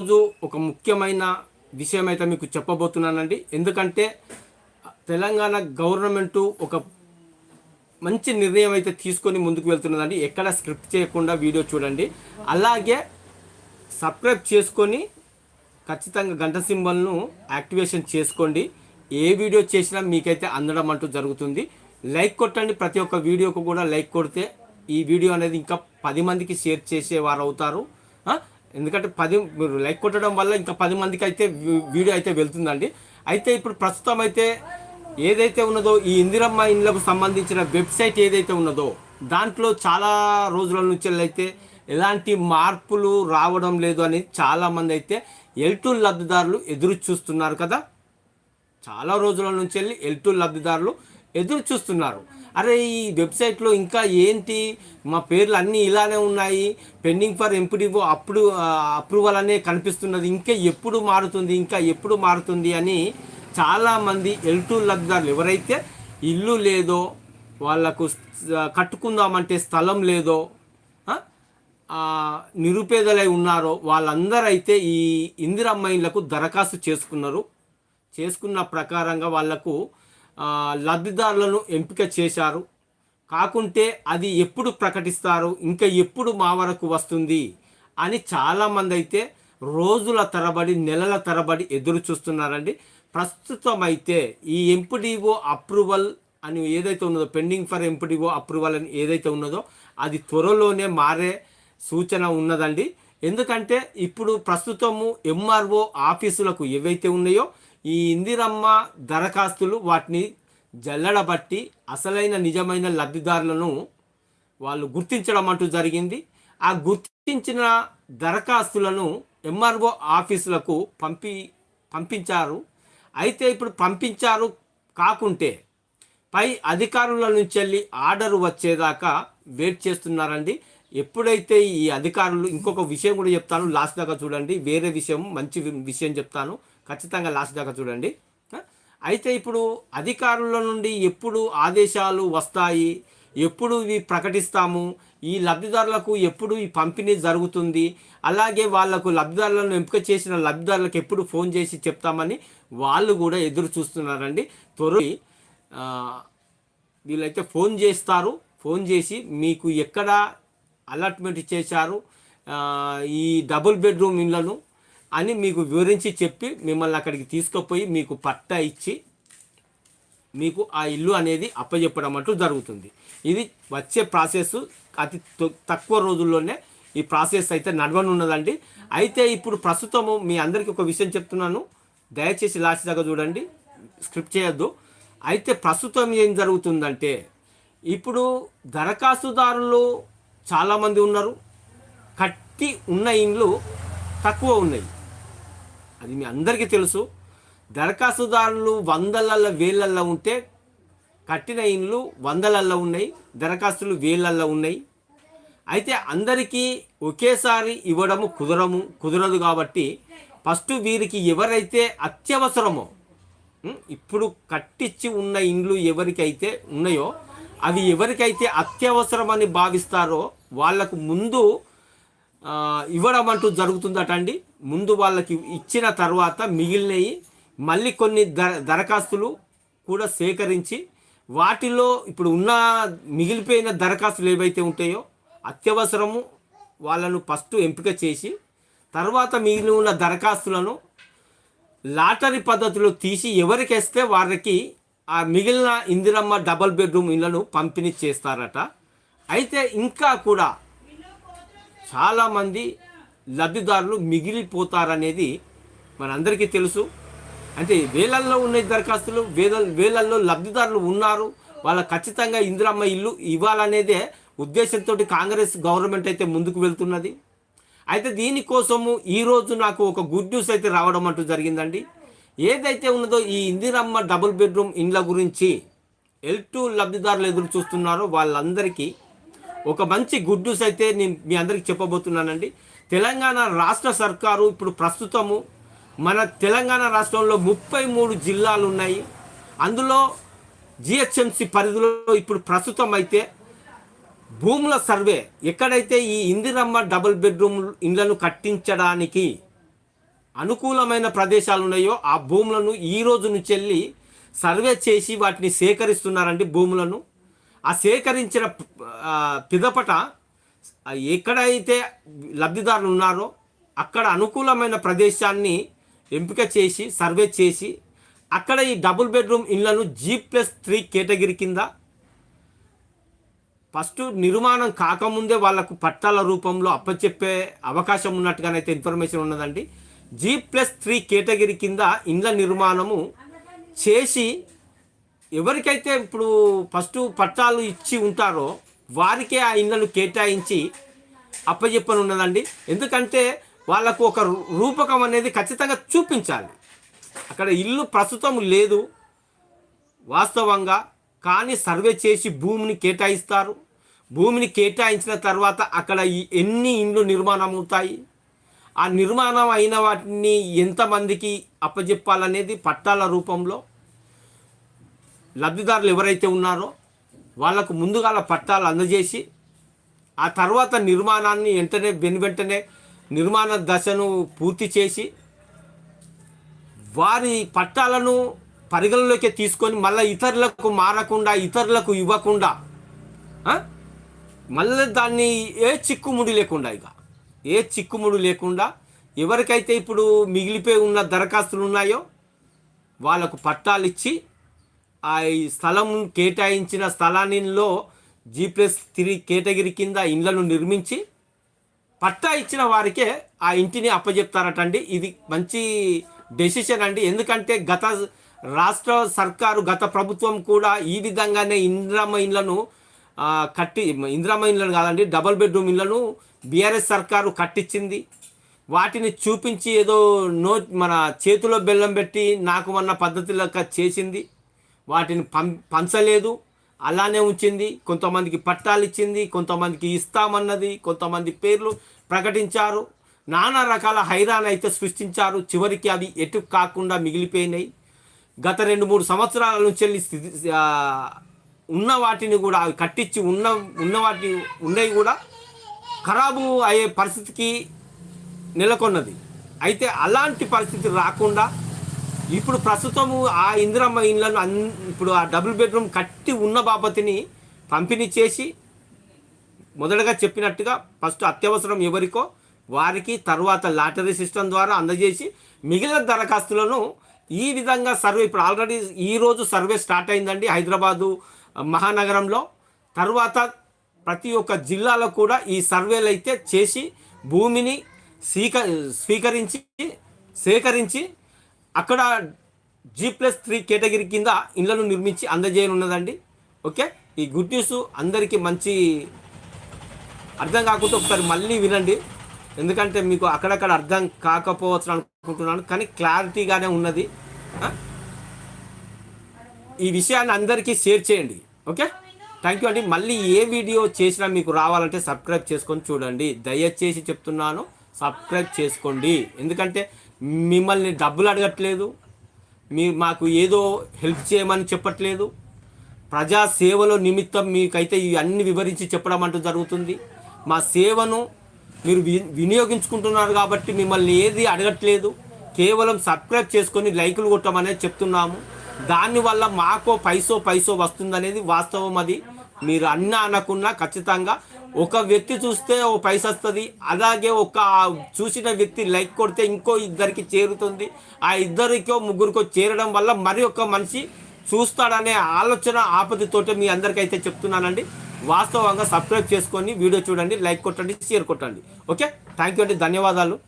ఈరోజు ఒక ముఖ్యమైన విషయం అయితే మీకు చెప్పబోతున్నానండి. ఎందుకంటే తెలంగాణ గవర్నమెంటు ఒక మంచి నిర్ణయం అయితే తీసుకొని ముందుకు వెళ్తున్నదండి. ఎక్కడ స్క్రిప్ట్ చేయకుండా వీడియో చూడండి. అలాగే సబ్స్క్రైబ్ చేసుకొని ఖచ్చితంగా గంట సింబల్ను యాక్టివేషన్ చేసుకోండి. ఏ వీడియో చేసినా మీకైతే అందడం అంటూ జరుగుతుంది. లైక్ కొట్టండి. ప్రతి ఒక్క వీడియోకు కూడా లైక్ కొడితే ఈ వీడియో అనేది ఇంకా పది మందికి షేర్ చేసేవారు అవుతారు. ఎందుకంటే పది మీరు లైక్ కొట్టడం వల్ల ఇంకా పది మందికి అయితే వీడియో అయితే వెళ్తుందండి. అయితే ఇప్పుడు ప్రస్తుతం అయితే ఏదైతే ఉన్నదో ఈ ఇందిరమ్మ ఇండ్లకు సంబంధించిన వెబ్సైట్ ఏదైతే ఉన్నదో దాంట్లో చాలా రోజుల నుంచి అయితే ఎలాంటి మార్పులు రావడం లేదు అని చాలామంది అయితే ఎల్టూ లబ్ధిదారులు ఎదురు చూస్తున్నారు కదా. చాలా రోజుల నుంచి వెళ్ళి ఎల్టూ లబ్ధిదారులు ఎదురు చూస్తున్నారు. అరే ఈ వెబ్సైట్లో ఇంకా ఏంటి? మా పేర్లు అన్నీ ఇలానే ఉన్నాయి. పెండింగ్ ఫర్ ఎంపీడీఓ అప్పుడు అప్రూవల్ అనే కనిపిస్తున్నది. ఇంకా ఎప్పుడు మారుతుంది? ఇంకా ఎప్పుడు మారుతుంది? అని చాలామంది ఎల్టూ లబ్ధిదారులు ఎవరైతే ఇల్లు లేదో వాళ్ళకు కట్టుకుందామంటే స్థలం లేదో నిరుపేదలై ఉన్నారో వాళ్ళందరూ అయితే ఈ ఇందిరమ్మ ఇళ్ళకు దరఖాస్తు చేసుకున్నారు. చేసుకున్న ప్రకారంగా వాళ్ళకు లబ్ధిదారులను ఎంపిక చేశారు. కాకుంటే అది ఎప్పుడు ప్రకటిస్తారు? ఇంకా ఎప్పుడు మా వరకు వస్తుంది? అని చాలామంది అయితే రోజుల తరబడి నెలల తరబడి ఎదురు చూస్తున్నారండి. ప్రస్తుతం అయితే ఈ ఎంపీడీఓ అప్రూవల్ అని ఏదైతే ఉన్నదో పెండింగ్ ఫర్ ఎంపీడీఓ అప్రూవల్ అని ఏదైతే ఉన్నదో అది త్వరలోనే మారే సూచన ఉన్నదండి. ఎందుకంటే ఇప్పుడు ప్రస్తుతము ఎంఆర్ఓ ఆఫీసులకు ఏవైతే ఉన్నాయో ఈ ఇందిరమ్మ దరఖాస్తులు వాటిని జల్లడబట్టి అసలైన నిజమైన లబ్ధిదారులను వాళ్ళు గుర్తించడం అంటూ జరిగింది. ఆ గుర్తించిన దరఖాస్తులను ఎంఆర్ఓ ఆఫీసులకు పంపి పంపించారు. అయితే ఇప్పుడు పంపించారు కాకుంటే పై అధికారుల నుంచి వెళ్ళి ఆర్డర్ వచ్చేదాకా వెయిట్ చేస్తున్నారండి. ఎప్పుడైతే ఈ అధికారులు ఇంకొక విషయం కూడా చెప్తాను లాస్ట్ దాకా చూడండి. వేరే విషయం మంచి విషయం చెప్తాను. ఖచ్చితంగా లాస్ట్ దాకా చూడండి. అయితే ఇప్పుడు అధికారుల నుండి ఎప్పుడు ఆదేశాలు వస్తాయి? ఎప్పుడు ఇవి ప్రకటిస్తాము? ఈ లబ్ధిదారులకు ఎప్పుడు ఈ పంపిణీ జరుగుతుంది? అలాగే వాళ్ళకు లబ్ధిదారులను ఎంపిక చేసిన లబ్ధిదారులకు ఎప్పుడు ఫోన్ చేసి చెప్తామని వాళ్ళు కూడా ఎదురు చూస్తున్నారండి. త్వర వీళ్ళైతే ఫోన్ చేస్తారు. ఫోన్ చేసి మీకు ఎక్కడ అలాట్మెంట్ చేశారు? ఈ డబుల్ బెడ్రూమ్ ఇళ్ళను అని మీకు వివరించి చెప్పి మిమ్మల్ని అక్కడికి తీసుకుపోయి మీకు పట్టా ఇచ్చి మీకు ఆ ఇల్లు అనేది అప్పచెప్పడం అంటూ జరుగుతుంది. ఇది వచ్చే ప్రాసెస్ అతి తక్కువ రోజుల్లోనే ఈ ప్రాసెస్ అయితే నడవనున్నదండి. అయితే ఇప్పుడు ప్రస్తుతము మీ అందరికీ ఒక విషయం చెప్తున్నాను. దయచేసి లాస్ట్ దాకా చూడండి. స్క్రిప్ట్ చేయొద్దు. అయితే ప్రస్తుతం ఏం జరుగుతుందంటే ఇప్పుడు దరఖాస్తుదారులు చాలామంది ఉన్నారు. కట్టి ఉన్న ఇండ్లు తక్కువ ఉన్నాయి. అది మీ అందరికీ తెలుసు. దరఖాస్తుదారులు వందలల్లో వేలల్లో ఉంటే కట్టిన ఇండ్లు వందలల్లో ఉన్నాయి దరఖాస్తులు వేలల్లో ఉన్నాయి. అయితే అందరికీ ఒకేసారి ఇవ్వడము కుదరము కుదరదు కాబట్టి ఫస్ట్ వీరికి ఎవరైతే అత్యవసరమో ఇప్పుడు కట్టించి ఉన్న ఇండ్లు ఎవరికైతే ఉన్నాయో అవి ఎవరికైతే అత్యవసరమని భావిస్తారో వాళ్ళకు ముందు ఇవ్వడం అంటూ జరుగుతుందట అండి ముందు వాళ్ళకి ఇచ్చిన తర్వాత మిగిలినవి మళ్ళీ కొన్ని దర దరఖాస్తులు కూడా సేకరించి వాటిలో ఇప్పుడు ఉన్న మిగిలిపోయిన దరఖాస్తులు ఏవైతే ఉంటాయో అత్యవసరము వాళ్ళను ఫస్ట్ ఎంపిక చేసి తర్వాత మిగిలి ఉన్న దరఖాస్తులను లాటరీ పద్ధతిలో తీసి ఎవరికి వేస్తే వారికి ఆ మిగిలిన ఇందిరమ్మ డబల్ బెడ్రూమ్ ఇళ్ళను పంపిణీ చేస్తారట. అయితే ఇంకా కూడా చాలామంది లబ్ధిదారులు మిగిలిపోతారనేది మనందరికీ తెలుసు. అంటే వేలల్లో ఉన్న దరఖాస్తులు వేల వేలల్లో లబ్ధిదారులు ఉన్నారు. వాళ్ళ ఖచ్చితంగా ఇందిరమ్మ ఇల్లు ఇవ్వాలనేదే ఉద్దేశంతో కాంగ్రెస్ గవర్నమెంట్ అయితే ముందుకు వెళ్తున్నది. అయితే దీనికోసము ఈరోజు నాకు ఒక గుడ్ న్యూస్ అయితే రావడం అంటూ జరిగిందండి. ఏదైతే ఉన్నదో ఈ ఇందిరమ్మ డబుల్ బెడ్రూమ్ ఇండ్ల గురించి ఎల్ టూ లబ్ధిదారులు ఎదురు చూస్తున్నారో వాళ్ళందరికీ ఒక మంచి గుడ్ న్యూస్ అయితే నేను మీ అందరికి చెప్పబోతున్నానండి. తెలంగాణ రాష్ట్ర సర్కారు ఇప్పుడు ప్రస్తుతము మన తెలంగాణ రాష్ట్రంలో ముప్పై మూడు జిల్లాలు ఉన్నాయి. అందులో జిహెచ్ఎంసి పరిధిలో ఇప్పుడు ప్రస్తుతం అయితే భూముల సర్వే ఎక్కడైతే ఈ ఇందిరమ్మ డబుల్ బెడ్రూమ్ ఇండ్లను కట్టించడానికి అనుకూలమైన ప్రదేశాలు ఉన్నాయో ఆ భూములను ఈ రోజు నుంచి వెళ్ళి సర్వే చేసి వాటిని సేకరిస్తున్నారండి భూములను. ఆ సేకరించిన పిదపట ఎక్కడైతే లబ్ధిదారులు ఉన్నారో అక్కడ అనుకూలమైన ప్రదేశాన్ని ఎంపిక చేసి సర్వే చేసి అక్కడ ఈ డబుల్ బెడ్రూమ్ ఇళ్ళను జీ ప్లస్ త్రీ కేటగిరీ కింద ఫస్ట్ నిర్మాణం కాకముందే వాళ్ళకు పట్టాల రూపంలో అప్పచెప్పే అవకాశం ఉన్నట్టుగానైతే ఇన్ఫర్మేషన్ ఉన్నదండి. జీ ప్లస్ త్రీ కేటగిరీ కింద ఇండ్ల నిర్మాణము చేసి ఎవరికైతే ఇప్పుడు ఫస్ట్ పట్టాలు ఇచ్చి ఉంటారో వారికే ఆ ఇళ్ళను కేటాయించి అప్పచెప్పని ఉన్నదండి ఎందుకంటే వాళ్ళకు ఒక రూ- రూపకం అనేది ఖచ్చితంగా చూపించాలి. అక్కడ ఇల్లు ప్రస్తుతం లేదు. వాస్తవంగా కానీ సర్వే చేసి భూమిని కేటాయిస్తారు. భూమిని కేటాయించిన తర్వాత అక్కడ ఎన్ని ఇండ్లు నిర్మాణం అవుతాయి? ఆ నిర్మాణం అయిన వాటిని ఎంతమందికి అప్పజెప్పాలనేది పట్టాల రూపంలో? లబ్ధిదారులు ఎవరైతే ఉన్నారో వాళ్ళకు ముందుగాల పట్టాలు అందజేసి ఆ తర్వాత నిర్మాణాన్ని వెంటనే వెను వెంటనే నిర్మాణ దశను పూర్తి చేసి వారి పట్టాలను పరిగణలోకి తీసుకొని మళ్ళీ ఇతరులకు మారకుండా ఇతరులకు ఇవ్వకుండా మళ్ళీ దాన్ని ఏ చిక్కుముడి లేకుండా ఇక ఏ చిక్కుముడి లేకుండా ఎవరికైతే ఇప్పుడు మిగిలిపోయి ఉన్న దరఖాస్తులు ఉన్నాయో వాళ్ళకు పట్టాలు ఇచ్చి ఆ ఈ స్థలం కేటాయించిన స్థలానిలో జీ ప్లస్ త్రీ కేటగిరీ కింద ఇండ్లను నిర్మించి పట్టా ఇచ్చిన వారికే ఆ ఇంటిని అప్పచెప్తారటండి ఇది మంచి డెసిషన్ అండి. ఎందుకంటే గత రాష్ట్ర సర్కారు గత ప్రభుత్వం కూడా ఈ విధంగానే ఇంద్రమ ఇండ్లను కట్టి ఇంద్రమ ఇండ్లను కాదండి డబుల్ బెడ్రూమ్ ఇండ్లను బీఆర్ఎస్ సర్కారు కట్టించింది వాటిని చూపించి ఏదో నో మన చేతిలో బెల్లం పెట్టి నాకు మన పద్ధతిలో చేసింది. వాటిని పం పంచలేదు. అలానే ఉంచింది. కొంతమందికి పట్టాలు ఇచ్చింది. కొంతమందికి ఇస్తామన్నది. కొంతమంది పేర్లు ప్రకటించారు. నానా రకాల హైరాణ అయితే సృష్టించారు. చివరికి అవి ఎటు కాకుండా మిగిలిపోయినాయి. గత రెండు మూడు సంవత్సరాల నుంచి వెళ్ళి స్థితి ఉన్న వాటిని కూడా అవి కట్టించి ఉన్న ఉన్న వాటిని ఉన్నవి కూడా ఖరాబు అయ్యే పరిస్థితికి నెలకొన్నది. అయితే అలాంటి పరిస్థితి రాకుండా ఇప్పుడు ప్రస్తుతము ఆ ఇందిరమ్మ ఇండ్లను అన్ ఇప్పుడు ఆ డబుల్ బెడ్రూమ్ కట్టి ఉన్న బాపతిని పంపిణీ చేసి మొదటగా చెప్పినట్టుగా ఫస్ట్ అత్యవసరం ఎవరికో వారికి తర్వాత లాటరీ సిస్టమ్ ద్వారా అందజేసి మిగిలిన దరఖాస్తులను ఈ విధంగా సర్వే ఇప్పుడు ఆల్రెడీ ఈరోజు సర్వే స్టార్ట్ అయిందండి హైదరాబాదు మహానగరంలో. తర్వాత ప్రతి ఒక్క జిల్లాలో కూడా ఈ సర్వేలు అయితే చేసి భూమిని స్వీక స్వీకరించి సేకరించి అక్కడ జీ ప్లస్ త్రీ కేటగిరీ కింద ఇళ్ళను నిర్మించి అందజేయనున్నదండి. ఓకే? ఈ గుడ్ న్యూస్ అందరికీ మంచి అర్థం కాకుండా ఒకసారి మళ్ళీ వినండి. ఎందుకంటే మీకు అక్కడక్కడ అర్థం కాకపోవచ్చు అనుకుంటున్నాను కానీ క్లారిటీగానే ఉన్నది. ఈ విషయాన్ని అందరికీ షేర్ చేయండి. ఓకే? థ్యాంక్ యూ అండి. మళ్ళీ ఏ వీడియో చేసినా మీకు రావాలంటే సబ్స్క్రైబ్ చేసుకొని చూడండి. దయచేసి చెప్తున్నాను సబ్స్క్రైబ్ చేసుకోండి. ఎందుకంటే మిమ్మల్ని డబ్బులు అడగట్లేదు. మీ మాకు ఏదో హెల్ప్ చేయమని చెప్పట్లేదు. ప్రజా సేవలో నిమిత్తం మీకైతే ఇవన్నీ వివరించి చెప్పడం అంటూ జరుగుతుంది. మా సేవను మీరు వి వినియోగించుకుంటున్నారు కాబట్టి మిమ్మల్ని ఏది అడగట్లేదు. కేవలం సబ్స్క్రైబ్ చేసుకొని లైకులు కొట్టమనే చెప్తున్నాము. దానివల్ల మాకో పైసో పైసో వస్తుందనేది వాస్తవం అది. మీరు అన్న అనకున్నా ఖచ్చితంగా ఒక వ్యక్తి చూస్తే ఓ పైస వస్తుంది. అలాగే ఒక చూసిన వ్యక్తి లైక్ కొడితే ఇంకో ఇద్దరికి చేరుతుంది. ఆ ఇద్దరికో ముగ్గురికో చేరడం వల్ల మరి ఒక మనిషి చూస్తాడనే ఆలోచన ఆపదతోటే మీ అందరికైతే చెప్తున్నానండి. వాస్తవంగా సబ్స్క్రైబ్ చేసుకొని వీడియో చూడండి లైక్ కొట్టండి షేర్ కొట్టండి. ఓకే? థ్యాంక్ యూ అండి. ధన్యవాదాలు.